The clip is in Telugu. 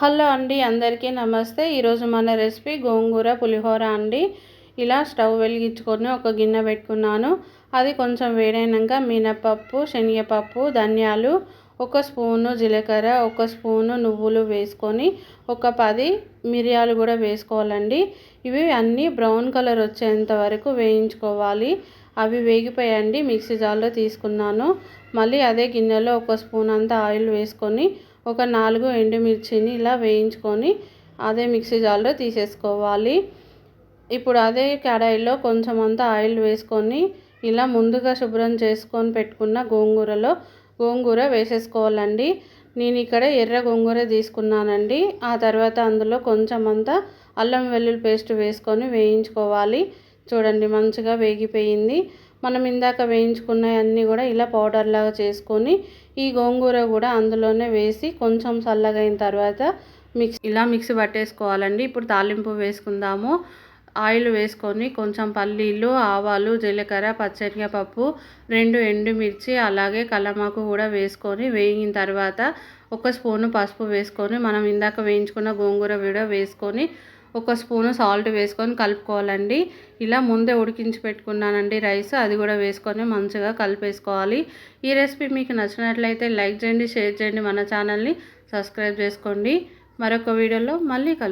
హలో అండి అందరికీ నమస్తే. ఈరోజు మన రెసిపీ గోంగూర పులిహోర అండి. ఇలా స్టవ్ వెలిగించుకొని ఒక గిన్నె పెట్టుకున్నాను. అది కొంచెం వేడైనాక మినపప్పు శనగపప్పు ధనియాలు ఒక స్పూను జీలకర్ర ఒక స్పూను నువ్వులు వేసుకొని ఒక పది మిరియాలు కూడా వేసుకోవాలండి. ఇవి అన్నీ బ్రౌన్ కలర్ వచ్చేంత వరకు వేయించుకోవాలి. అవి వేగిపోయండి మిక్సీ జార్లో తీసుకున్నాను. మళ్ళీ అదే గిన్నెలో ఒక స్పూన్ అంతా ఆయిల్ వేసుకొని ఒక నాలుగు ఎండుమిర్చిని ఇలా వేయించుకొని అదే మిక్సీ జార్లో తీసేసుకోవాలి. ఇప్పుడు అదే కడాయిలో కొంచెం అంతా ఆయిల్ వేసుకొని ఇలా ముందుగా శుభ్రం చేసుకొని పెట్టుకున్న గోంగూరలో గోంగూర వేసేసుకోవాలండి. నేను ఇక్కడ ఎర్ర గోంగూర తీసుకున్నానండి. ఆ తర్వాత అందులో కొంచెం అంతా అల్లం వెల్లుల్లి పేస్ట్ వేసుకొని వేయించుకోవాలి. చూడండి మంచిగా వేగిపోయింది. మనం ఇందాక వేయించుకున్నవన్నీ కూడా ఇలా పౌడర్ లాగా చేసుకొని ఈ గోంగూర కూడా అందులోనే వేసి కొంచెం చల్లగైన తర్వాత మిక్స్ ఇలా మిక్సీ పట్టేసుకోవాలండి. ఇప్పుడు తాలింపు వేసుకుందాము. ఆయిల్ వేసుకొని కొంచెం పల్లీలు ఆవాలు జీలకర్ర పచ్చనిపప్పు రెండు ఎండుమిర్చి అలాగే కలమాకు కూడా వేసుకొని వేగిన తర్వాత ఒక స్పూను పసుపు వేసుకొని మనం ఇందాక వేయించుకున్న గోంగూర కూడా వేసుకొని ఒక స్పూను సాల్ట్ వేసుకొని కలుపుకోవాలండి. ఇలా ముందే ఉడికించి పెట్టుకున్నానండి రైస్. అది కూడా వేసుకొని మంచిగా కలిపేసుకోవాలి. ఈ రెసిపీ మీకు నచ్చినట్లయితే లైక్ చేయండి షేర్ చేయండి మన ఛానల్ని సబ్స్క్రైబ్ చేసుకోండి. మరొక వీడియోలో మళ్ళీ కలు